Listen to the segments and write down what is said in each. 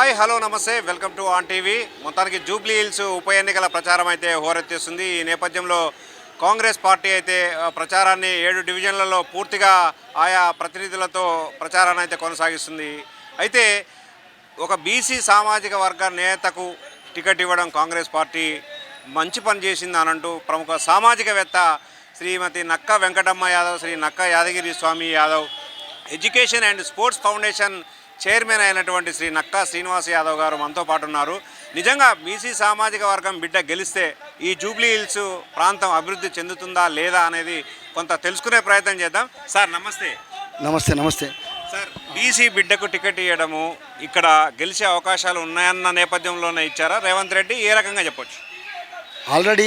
Hi hello నమస్తే. Welcome to on TV. మొత్తానికి Jubilee hills ఉప ఎన్నికల ప్రచారం అయితే హోరెత్తిస్తుంది. ఈ నేపథ్యంలో కాంగ్రెస్ పార్టీ అయితే ప్రచారాన్ని ఏడు డివిజన్లలో పూర్తిగా ఆయా ప్రతినిధులతో ప్రచారాన్ని అయితే కొనసాగిస్తుంది. అయితే ఒక బీసీ సామాజిక వర్గ నేతకు టికెట్ ఇవ్వడం కాంగ్రెస్ పార్టీ మంచి పని చేసింది అనంటూ ప్రముఖ సామాజికవేత్త శ్రీమతి నక్క Venkatamma Yadav Shri Nakka Yadagiri Swamy Yadav education and sports foundation chairman అయినటువంటి శ్రీ నక్కా శ్రీనివాస్ యాదవ్ గారు మనతో పాటు ఉన్నారు. నిజంగా బీసీ సామాజిక వర్గం బిడ్డ గెలిస్తే ఈ జూబ్లీ హిల్స్ ప్రాంతం అభివృద్ధి చెందుతుందా లేదా అనేది కొంత తెలుసుకునే ప్రయత్నం చేద్దాం. సార్ నమస్తే. నమస్తే నమస్తే. సార్ బీసీ బిడ్డకు టికెట్ ఇవ్వడము ఇక్కడ గెలిచే అవకాశాలు ఉన్నాయన్న నేపథ్యంలోనే ఇచ్చారా? రేవంత్ రెడ్డి ఏ రకంగా చెప్పొచ్చు? ఆల్రెడీ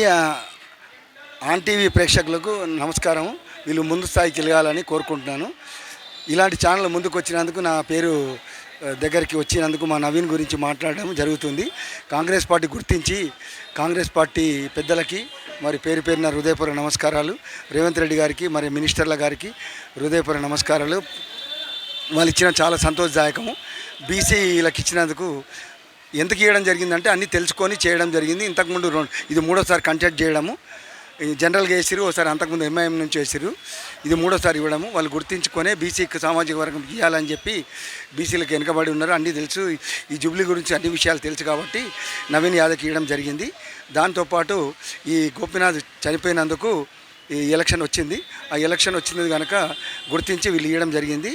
ఆన్ టీవీ ప్రేక్షకులకు నమస్కారం వీళ్ళు ముందు స్థాయికి వెళ్ళాలని కోరుకుంటున్నాను. ఇలాంటి ఛానల్ ముందుకు వచ్చినందుకు నా పేరు దగ్గరికి వచ్చినందుకు మా నవీన్ గురించి మాట్లాడడం జరుగుతుంది. కాంగ్రెస్ పార్టీ గుర్తించి కాంగ్రెస్ పార్టీ పెద్దలకి మరి పేరు పేరున హృదయపూర్వ నమస్కారాలు. రేవంత్ రెడ్డి గారికి మరి మినిస్టర్ల గారికి హృదయపూర్వ నమస్కారాలు. వాళ్ళు ఇచ్చిన చాలా సంతోషదాయకము. బీసీలకు ఇచ్చినందుకు ఎందుకు ఇవ్వడం జరిగిందంటే అన్నీ తెలుసుకొని చేయడం జరిగింది. ఇంతకుముందు రెండు ఇది మూడోసారి కంటెక్ట్ చేయడము. జనరల్గా వేసిరు ఒకసారి అంతకుముందు ఎంఐఎం నుంచి వేసిరు ఇది మూడోసారి ఇవ్వడము. వాళ్ళు గుర్తించుకొనే బీసీకి సామాజిక వర్గం ఇవ్వాలని చెప్పి బీసీలకు వెనుకబడి ఉన్నారు. అన్నీ తెలుసు. ఈ జూబ్లీ గురించి అన్ని విషయాలు తెలుసు కాబట్టి నవీన్ యాదవ్కి ఇవ్వడం జరిగింది. దాంతోపాటు ఈ గోపీనాథ్ చనిపోయినందుకు ఈ ఎలక్షన్ వచ్చింది. ఆ ఎలక్షన్ వచ్చింది కనుక గుర్తించి వీళ్ళు ఇవ్వడం జరిగింది.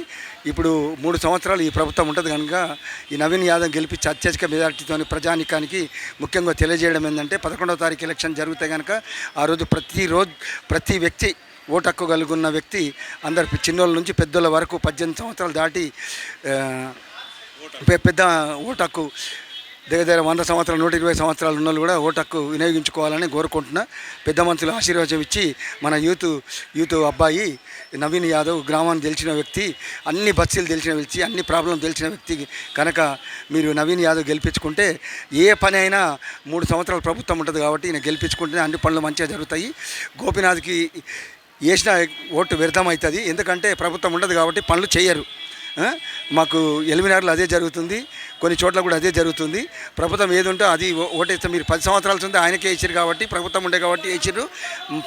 ఇప్పుడు మూడు సంవత్సరాలు ఈ ప్రభుత్వం ఉంటుంది కనుక ఈ నవీన్ యాదవ్ గెలిపించి అత్యధిక మెజార్టీతో ప్రజానికానికి ముఖ్యంగా తెలియజేయడం ఏంటంటే పదకొండవ తారీఖు ఎలక్షన్ జరిగితే కనుక ఆ రోజు ప్రతిరోజు ప్రతి వ్యక్తి ఓటు హక్కు కలిగి ఉన్న వ్యక్తి అందరు చిన్నోళ్ళ నుంచి పెద్దోళ్ళ వరకు పద్దెనిమిది సంవత్సరాలు దాటి పెద్ద ఓటు హక్కు దగ్గర దగ్గర వంద సంవత్సరాలు నూట ఇరవై సంవత్సరాలు ఉన్న కూడా ఓటక్కు వినియోగించుకోవాలని కోరుకుంటున్నా. పెద్ద మనుషులు ఆశీర్వాదం ఇచ్చి మన యూత్ యూత్ అబ్బాయి నవీన్ యాదవ్ గ్రామాన్ని తెలిసిన వ్యక్తి అన్ని బస్సులు తెలిసిన వ్యక్తి అన్ని ప్రాబ్లం తెలిసిన వ్యక్తి కనుక మీరు నవీన్ యాదవ్ గెలిపించుకుంటే ఏ పని అయినా మూడు సంవత్సరాలు ప్రభుత్వం ఉంటుంది కాబట్టి ఈయన గెలిపించుకుంటే అన్ని పనులు మంచిగా జరుగుతాయి. గోపినాథ్కి వేసిన ఓటు వ్యర్థం అవుతుంది. ఎందుకంటే ప్రభుత్వం ఉండదు కాబట్టి పనులు చేయరు. మాకు ఎలిమినార్లో అదే జరుగుతుంది. కొన్ని చోట్ల కూడా అదే జరుగుతుంది. ప్రభుత్వం ఏది ఉంటే అది ఓటేస్తే మీరు పది సంవత్సరాలు ఉంది ఆయనకే ఇచ్చారు కాబట్టి ప్రభుత్వం ఉండే కాబట్టి ఇచ్చారు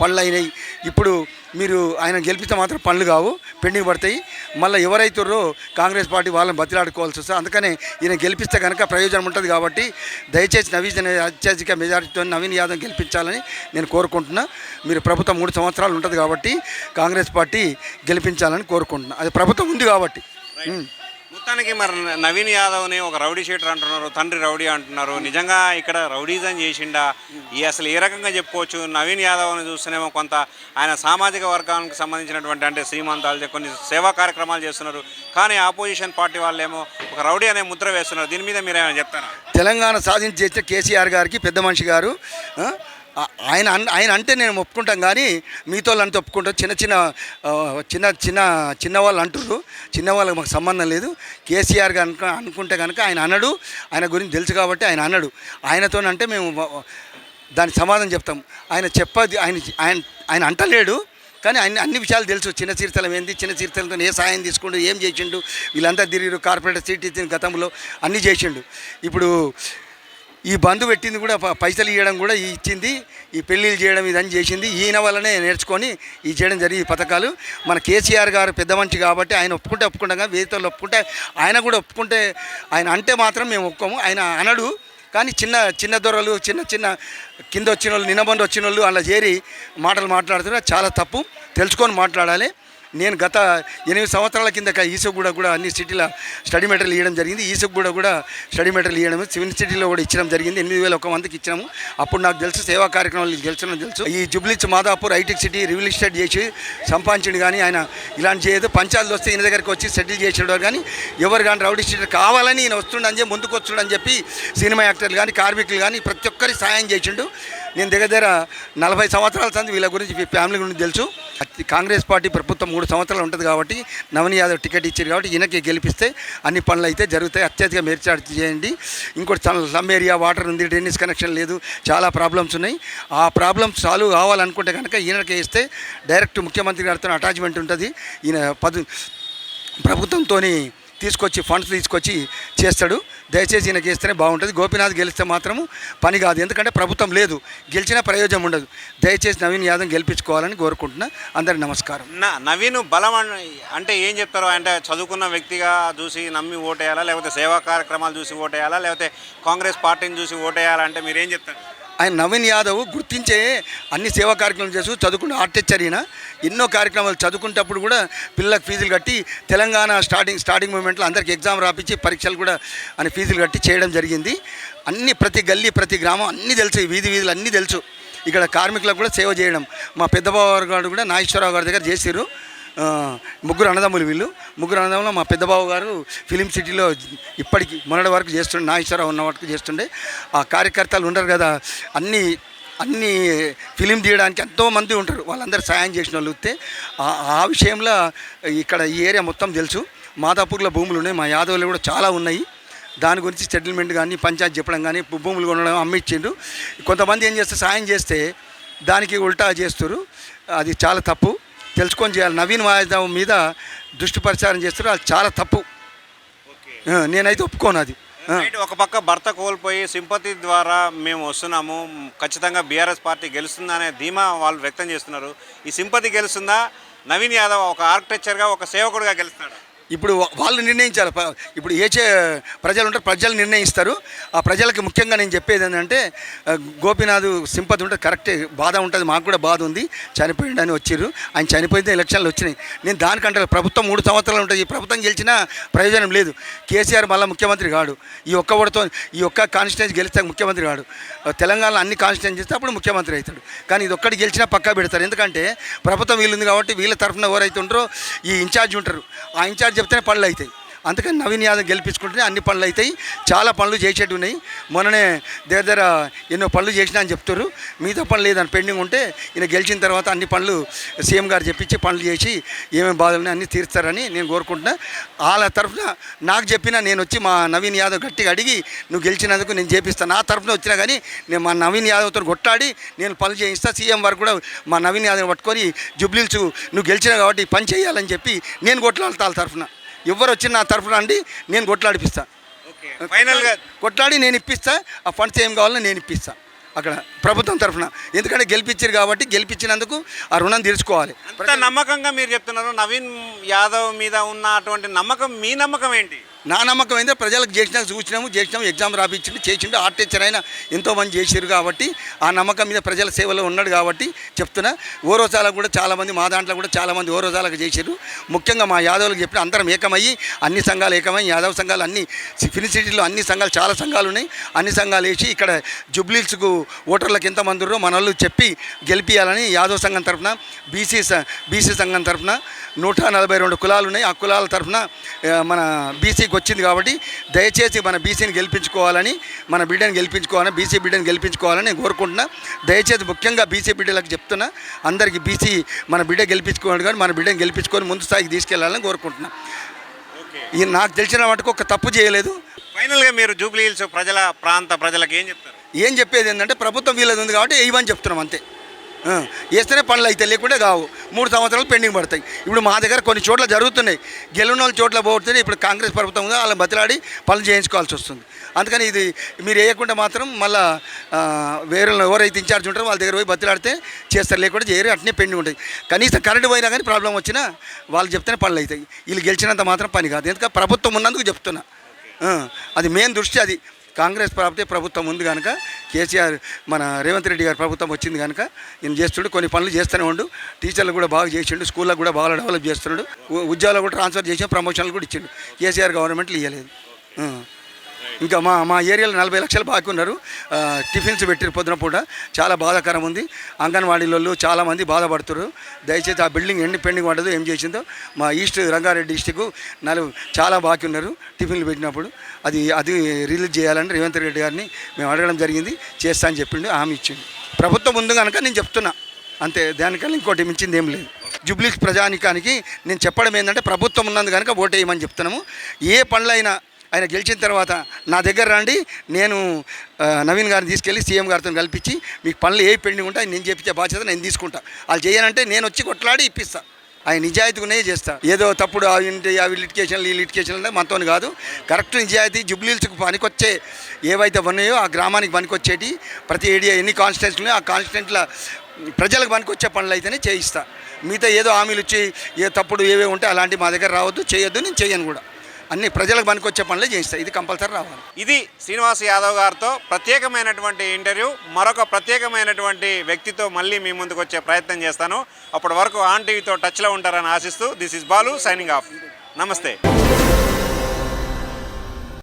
పనులు అయినాయి. ఇప్పుడు మీరు ఆయన గెలిపిస్తే మాత్రం పనులు కావు పెండింగ్ పడతాయి. మళ్ళీ ఎవరైతుర్రో కాంగ్రెస్ పార్టీ వాళ్ళని బతిలాడుకోవాల్సి వస్తుంది. అందుకనే ఈయన గెలిపిస్తే కనుక ప్రయోజనం ఉంటుంది కాబట్టి దయచేసి నవీన్ అత్యధిక మెజారిటీతో నవీన్ యాదవ్ గెలిపించాలని నేను కోరుకుంటున్నా. మీరు ప్రభుత్వం మూడు సంవత్సరాలు ఉంటుంది కాబట్టి కాంగ్రెస్ పార్టీ గెలిపించాలని కోరుకుంటున్నా. అది ప్రభుత్వం ఉంది కాబట్టి. మొత్తానికి మరి నవీన్ యాదవ్ని ఒక రౌడీ షీటర్ అంటున్నారు తండ్రి రౌడీ అంటున్నారు. నిజంగా ఇక్కడ రౌడీజం చేసిండా? ఈ అసలు ఏ రకంగా చెప్పుకోవచ్చు? నవీన్ యాదవ్ని చూస్తేనేమో కొంత ఆయన సామాజిక వర్గానికి సంబంధించినటువంటి అంటే శ్రీమంతాలు కొన్ని సేవా కార్యక్రమాలు చేస్తున్నారు. కానీ ఆపోజిషన్ పార్టీ వాళ్ళేమో ఒక రౌడీ అనే ముద్ర వేస్తున్నారు. దీని మీద మీరు ఏమైనా చెప్తారా? తెలంగాణ సాధించి చేసిన కేసీఆర్ గారికి పెద్ద మనిషి గారు ఆయన అన్- ఆయన అంటే నేను ఒప్పుకుంటాం కానీ మీతో వాళ్ళంతా ఒప్పుకుంటాం చిన్న చిన్న చిన్న చిన్న చిన్న వాళ్ళు అంటుర్రు. మాకు సంబంధం లేదు. కేసీఆర్ కనుక అనుకుంటే కనుక ఆయన అనడు ఆయన గురించి తెలుసు కాబట్టి ఆయన అనడు ఆయనతోనంటే మేము దానికి సమాధానం చెప్తాం. ఆయన చెప్పది ఆయన ఆయన ఆయన అంటలేడు. కానీ అన్ని అన్ని విషయాలు తెలుసు. చిన్న చీరతలం ఏంది చిన్న చీరతలతో ఏ సాయం తీసుకుండు ఏం చేసిండు వీళ్ళంతా తిరిగిరు కార్పొరేటర్ సీట్ ఇచ్చిన గతంలో అన్నీ చేసిండు. ఇప్పుడు ఈ బంధు పెట్టింది కూడా పైసలు ఇవ్వడం కూడా ఇచ్చింది ఈ పెళ్ళిళ్ళు చేయడం ఇదని చేసింది. ఈయన వల్లనే నేర్చుకొని ఈ చేయడం జరిగి ఈ పథకాలు. మన కేసీఆర్ గారు పెద్ద మనిషి కాబట్టి ఆయన ఒప్పుకుంటే ఒప్పుకుంటాం కానీ వేదికలు ఒప్పుకుంటే ఆయన కూడా ఒప్పుకుంటే ఆయన అంటే మాత్రం మేము ఒప్పుకోము. ఆయన అనడు కానీ చిన్న చిన్న దొరలు చిన్న చిన్న కింద వచ్చిన వాళ్ళు నిన్నబండి వచ్చిన వాళ్ళు అలా చేరి మాటలు మాట్లాడుతున్నారు చాలా తప్పు. తెలుసుకొని మాట్లాడాలి. నేను గత ఎనిమిది సంవత్సరాల కింద ఈసోక్ కూడా కూడా అన్ని సిటీలో స్టడీ మెటీరియల్ ఇవ్వడం జరిగింది. ఈసోక్ కూడా కూడా స్టడీ మెటీరియల్ ఇవ్వడం సివిల్ సిటీలో కూడా ఇచ్చడం జరిగింది. ఎనిమిది వేల ఒక మందికి ఇచ్చాము అప్పుడు నాకు తెలుసు సేవా కార్యక్రమాలు తెలుసు తెలుసు. ఈ జుబ్లీచ్ మాదాపూర్ ఐటెక్ సిటీ రియల్ ఎస్టేట్ చేసి సంపాదించిండు కానీ ఆయన ఇలాంటి చేయదు. పంచాయతీలు వస్తే ఈయన దగ్గరికి వచ్చి సెటిల్ చేసేవాడు కానీ ఎవరు కానీ రౌడీ స్టేట్ కావాలని ఈయన వస్తుండని చెప్పి ముందుకు వస్తుండని చెప్పి సినిమా యాక్టర్లు కానీ కార్మికులు కానీ ప్రతి ఒక్కరికి సాయం చేసిండు. నేను దగ్గర దగ్గర నలభై సంవత్సరాల సంది వీళ్ళ గురించి ఫ్యామిలీ గురించి తెలుసు. కాంగ్రెస్ పార్టీ ప్రభుత్వం మూడు సంవత్సరాలు ఉంటుంది కాబట్టి నవని యాదవ్ టికెట్ ఇచ్చారు కాబట్టి ఈయనకి గెలిపిస్తే అన్ని పనులు అయితే జరుగుతాయి. అత్యధిక మేర్చాటు చేయండి. ఇంకోటి సమ్- ఏరియా వాటర్ ఉంది డ్రైనేజ్ కనెక్షన్ లేదు చాలా ప్రాబ్లమ్స్ ఉన్నాయి. ఆ ప్రాబ్లమ్స్ సాల్వ్ కావాలనుకుంటే కనుక ఈయనకి ఇస్తే డైరెక్ట్ ముఖ్యమంత్రి గారితో అటాచ్మెంట్ ఉంటుంది. ఈయన పదు ప్రభుత్వంతో తీసుకొచ్చి ఫండ్స్ తీసుకొచ్చి చేస్తాడు. దయచేసి ఈయన గెలిస్తేనే బాగుంటుంది. గోపీనాథ్ గెలిస్తే మాత్రం పని కాదు. ఎందుకంటే ప్రభుత్వం లేదు. గెలిచినా ప్రయోజనం ఉండదు. దయచేసి నవీన్ యాదవ్ గెలిపించుకోవాలని కోరుకుంటున్నా. అందరి నమస్కారం. నా నవీన్ బలం అంటే ఏం చెప్తారు అంటే చదువుకున్న వ్యక్తిగా చూసి నమ్మి ఓటేయాలా? లేకపోతే సేవా కార్యక్రమాలు చూసి ఓటేయాలా? లేకపోతే కాంగ్రెస్ పార్టీని చూసి ఓటేయాలా? అంటే మీరు ఏం చెప్తారు? ఆయన నవీన్ యాదవ్ గుర్తించే అన్ని సేవా కార్యక్రమాలు చేస్తూ చదువుకున్న ఆర్ట్ టీచర్ ఈయన. ఎన్నో కార్యక్రమాలు చదువుకునేటప్పుడు కూడా పిల్లలకు ఫీజులు కట్టి తెలంగాణ స్టార్టింగ్ స్టార్టింగ్ మూమెంట్లో అందరికి ఎగ్జామ్ రాపించి పరీక్షలు కూడా అని ఫీజులు కట్టి చేయడం జరిగింది. అన్ని ప్రతి గల్లీ ప్రతి గ్రామం అన్నీ తెలుసు ఈ వీధి వీధులు అన్నీ తెలుసు. ఇక్కడ కార్మికులకు కూడా సేవ చేయడం. మా పెద్దబాబు గారు కూడా నాగేశ్వరరావు గారి దగ్గర చేసారు ముగ్గురు అన్నదమ్ములు వీళ్ళు. ముగ్గురు అన్నదమ్ములు మా పెద్దబాబు గారు ఫిలిం సిటీలో ఇప్పటికి మొన్నటి వరకు చేస్తుండే నాగేశ్వరరావు ఉన్న వరకు చేస్తుండే. ఆ కార్యకర్తలు ఉండరు కదా అన్ని అన్ని ఫిలిం తీయడానికి ఎంతో మంది ఉంటారు. వాళ్ళందరూ సాయం చేసిన వాళ్ళు వస్తే ఆ- విషయంలో ఇక్కడ ఈ ఏరియా మొత్తం తెలుసు. మాదాపూర్లో భూములు ఉన్నాయి మా యాదవులు కూడా చాలా ఉన్నాయి. దాని గురించి సెటిల్మెంట్ కానీ పంచాయతీ చెప్పడం కానీ భూములు కొనడం అమ్మిచ్చిండు కొంతమంది ఏం చేస్తే సాయం చేస్తే దానికి ఉల్టా చేస్తారు అది చాలా తప్పు. తెలుసుకొని చేయాలి. నవీన్ వాయిదాం మీద దృష్టి పరిచారం చేస్తారు. అది చాలా తప్పు. నేనైతే ఒప్పుకోను అది. ఒక పక్క భర్త కోల్పోయి సింపతి ద్వారా మేము వస్తున్నాము ఖచ్చితంగా బీఆర్ఎస్ పార్టీ గెలుస్తుందనే ధీమా వాళ్ళు వ్యక్తం చేస్తున్నారు. ఈ సింపతి గెలుస్తుందా? నవీన్ యాదవ్ ఒక ఆర్కిటెక్చర్గా ఒక సేవకుడిగా గెలుస్తాడు ఇప్పుడు వాళ్ళు నిర్ణయించాలి ఇప్పుడు ఏ చే ప్రజలు ఉంటారు ప్రజలు నిర్ణయిస్తారు. ఆ ప్రజలకు ముఖ్యంగా నేను చెప్పేది ఏంటంటే గోపినాథ్ గోపీనాథ్ సింపతి ఉంటుంది కరెక్టే బాధ ఉంటుంది మాకు కూడా బాధ ఉంది చనిపోయిండని వచ్చిర్రు. ఆయన చనిపోయితే ఎలక్షన్లు వచ్చినాయి. నేను దానికంటే ప్రభుత్వం మూడు సంవత్సరాలు ఉంటుంది. ఈ ప్రభుత్వం గెలిచినా ప్రయోజనం లేదు. కేసీఆర్ మళ్ళీ ముఖ్యమంత్రి కాడు. ఈ ఒక్క ఓడితో ఈ ఒక్క కాన్స్టిట్యూన్సీ గెలిస్తే ముఖ్యమంత్రి కాడు. తెలంగాణలో అన్ని కాన్స్టిట్యూన్సీ చేస్తే అప్పుడు ముఖ్యమంత్రి అవుతాడు. కానీ ఇది ఒక్కటి గెలిచినా పక్కా పెడతారు. ఎందుకంటే ప్రభుత్వం వీళ్ళుంది కాబట్టి వీళ్ళ తరఫున ఎవరైతే ఉంటారో ఈ ఇన్ఛార్జ్ ఉంటారు. ఆ ఇన్ఛార్జ్ చెప్తేనే పనులు అవుతాయి. అందుకని నవీన్ యాదవ్ గెలిపించుకుంటేనే అన్ని పనులు అవుతాయి. చాలా పనులు చేసేటివి ఉన్నాయి. మొన్ననే దగ్గర దగ్గర ఎన్నో పనులు చేసినా అని చెప్తారు మిగతా పనులు లేదని పెండింగ్ ఉంటే ఈయన గెలిచిన తర్వాత అన్ని పనులు సీఎం గారు చెప్పించి పనులు చేసి ఏమేమి బాధలు అన్నీ తీరుస్తారని నేను కోరుకుంటున్నా. వాళ్ళ తరఫున నాకు చెప్పినా నేను వచ్చి మా నవీన్ యాదవ్ గట్టిగా అడిగి నువ్వు గెలిచినందుకు నేను చేపిస్తాను నా తరఫున వచ్చినా కానీ నేను మా నవీన్ యాదవ్తో కొట్లాడి నేను పనులు చేయిస్తా. సీఎం వరకు కూడా మా నవీన్ యాదవ్ పట్టుకొని జుబ్లీల్స్ నువ్వు గెలిచినా కాబట్టి పని చేయాలని చెప్పి నేను కొట్లాడతా వాళ్ళ తరఫున. ఎవరు వచ్చి నా తరఫున అండి నేను కొట్లాడిపిస్తా. ఓకే. ఫైనల్గా కొట్లాడి నేను ఇప్పిస్తా ఆ ఫండ్స్ ఏం కావాలో నేను ఇప్పిస్తా. అక్కడ ప్రభుత్వం తరఫున ఎందుకంటే గెలిపించారు కాబట్టి గెలిపించినందుకు ఆ రుణం తీర్చుకోవాలి. నమ్మకంగా మీరు చెప్తున్నారు నవీన్ యాదవ్ మీద ఉన్న అటువంటి నమ్మకం మీ నమ్మకం ఏంటి? నా నమ్మకం అయితే ప్రజలకు చేసినాక చూసినాము చేసినాము ఎగ్జామ్ రాపించిండు చేసిండు ఆర్ట్ టీచర్ అయినా ఎంతోమంది చేసిరు కాబట్టి ఆ నమ్మకం మీద ప్రజల సేవలో ఉన్నాడు కాబట్టి చెప్తున్నా. ఓరోజాలకు కూడా చాలామంది మా దాంట్లో కూడా చాలామంది ఓరోజాలకు చేశారు ముఖ్యంగా మా యాదవులకు చెప్పిన అందరం ఏకమయ్యి అన్ని సంఘాలు ఏకమయ్యి యాదవ సంఘాలు అన్ని ఫినిసిటీలో అన్ని సంఘాలు చాలా సంఘాలు ఉన్నాయి. అన్ని సంఘాలు వేసి ఇక్కడ జుబ్లీల్స్కు ఓటర్లకు ఎంతమంది ఉన్నారో మన చెప్పి గెలిపించాలని యాదవ సంఘం తరఫున బీసీ బీసీ సంఘం తరఫున నూట నలభై రెండు కులాలు ఉన్నాయి ఆ కులాల తరఫున మన బీసీకి వచ్చింది కాబట్టి దయచేసి మన బీసీని గెలిపించుకోవాలని మన బిడ్డని గెలిపించుకోవాలని బీసీ బిడ్డని గెలిపించుకోవాలని నేను కోరుకుంటున్నా. దయచేసి ముఖ్యంగా బీసీ బిడ్డలకు చెప్తున్నా అందరికీ బీసీ మన బిడ్డ గెలిపించుకోవాలి కానీ మన బిడ్డని గెలిపించుకొని ముందు స్థాయికి తీసుకెళ్ళాలని కోరుకుంటున్నా. ఈ నాకు తెలిసిన మటుకు ఒక తప్పు చేయలేదు. ఫైనల్గా మీరు జూబ్లీ హిల్స్ ప్రజల ప్రాంత ప్రజలకు ఏం చెప్తారు? ఏం చెప్పేది ఏంటంటే ప్రభుత్వం వీళ్ళది ఉంది కాబట్టి వేయమని చెప్తున్నాం అంతే. వేస్తేనే పనులు అవుతాయి లేకుంటే కావు. మూడు సంవత్సరాలు పెండింగ్ పడతాయి. ఇప్పుడు మా దగ్గర కొన్ని చోట్ల జరుగుతున్నాయి. గెలిన వాళ్ళ చోట్ల పోతే ఇప్పుడు కాంగ్రెస్ ప్రభుత్వం ఉందో వాళ్ళని బతిలాడి పనులు చేయించుకోవాల్సి వస్తుంది. అందుకని ఇది మీరు వేయకుండా మాత్రం మళ్ళా వేరే వాళ్ళు ఎవరైతే ఇన్ఛార్జ్ ఉంటారో వాళ్ళ దగ్గర పోయి బతిలాడితే చేస్తారు లేకుంటే చేయరు అట్నే పెండింగ్ ఉంటాయి కనీసం కరెంటు పోయినా కానీ ప్రాబ్లం వచ్చినా వాళ్ళు చెప్తేనే పనులు అవుతాయి. వీళ్ళు గెలిచినంత మాత్రం పని కాదు. ఎందుకంటే ప్రభుత్వం ఉన్నందుకు చెప్తున్నా. అది మెయిన్ దృష్టి అది. కాంగ్రెస్ ప్రాప్తే ప్రభుత్వం ఉంది కనుక కేసీఆర్ మన రేవంత్ రెడ్డి గారి ప్రభుత్వం వచ్చింది కనుక ఈయన చేస్తుడు కొన్ని పనులు చేస్తూనే ఉండు. టీచర్లు కూడా బాగా చేసిండు స్కూళ్ళకు కూడా బాగా డెవలప్ చేస్తున్నాడు ఉద్యోగాలు కూడా ట్రాన్స్ఫర్ చేసి ప్రమోషన్లు కూడా ఇచ్చిండు. కేసీఆర్ గవర్నమెంట్లు ఇవ్వలేదు ఇంకా మా మా ఏరియాలో నలభై లక్షలు బాకీ ఉన్నారు. టిఫిన్స్ పెట్టిరు పొద్దున పూట. చాలా బాధాకరం ఉంది. అంగన్వాడీలలో చాలామంది బాధపడుతున్నారు దయచేసి ఆ బిల్డింగ్ ఎన్ని పెండింగ్ పడ్డదో ఏం చేసిందో మా ఈస్ట్ రంగారెడ్డి డిస్టిక్ నలుగు చాలా బాకీ ఉన్నారు టిఫిన్లు పెట్టినప్పుడు. అది అది రిలీజ్ చేయాలని రేవంత్ రెడ్డి గారిని మేము అడగడం జరిగింది. చేస్తా అని చెప్పిండు హామీ ఇచ్చిండు. ప్రభుత్వం ఉంది కనుక నేను చెప్తున్నా అంతే దానికన్నా ఇంకోటి మించింది ఏం లేదు. జుబ్లీస్ ప్రజానికానికి నేను చెప్పడం ఏంటంటే ప్రభుత్వం ఉన్నందు కనుక ఓటేయమని చెప్తున్నాము. ఏ పనులైనా ఆయన గెలిచిన తర్వాత నా దగ్గర రండి నేను నవీన్ గారిని తీసుకెళ్ళి సీఎం గారితో కల్పించి మీకు పనులు ఏ పెండింగ్ ఉంటాయి నేను చేపించే బాధ్యత నేను తీసుకుంటా. వాళ్ళు చేయనంటే నేను వచ్చి కొట్లాడి ఇప్పిస్తా. ఆయన నిజాయితీగానే చేస్తా. ఏదో తప్పుడు అవి అవి లిటికేషన్లు ఈ లిటికేషన్లు మనతో కాదు. కరెక్ట్ నిజాయితీ జుబ్లీల్స్కి పనికొచ్చే ఏవైతే ఉన్నాయో ఆ గ్రామానికి పనికొచ్చేటి ప్రతి ఏరియా ఎన్ని కాన్స్టిట్యూన్స్లు ఆ కాన్స్టిట్యూన్స్ల ప్రజలకు పనికొచ్చే పనులు అయితేనే చేయిస్తా. మిగతా ఏదో హామీలు ఇచ్చి ఏ తప్పుడు ఏవే ఉంటే అలాంటివి మా దగ్గర రావద్దు చేయొద్దు నేను చేయను కూడా. అన్ని ప్రజలకు పనికొచ్చే పనులు చేయిస్తాయి. ఇది కంపల్సరీ రావాలి. ఇది శ్రీనివాస్ యాదవ్ గారితో ప్రత్యేకమైనటువంటి ఇంటర్వ్యూ. మరొక ప్రత్యేకమైనటువంటి వ్యక్తితో మళ్ళీ మీ ముందుకు వచ్చే ప్రయత్నం చేస్తాను. అప్పటి వరకు ఆన్ టీవీతో టచ్లో ఉంటారని ఆశిస్తూ this is Balu signing off. నమస్తే.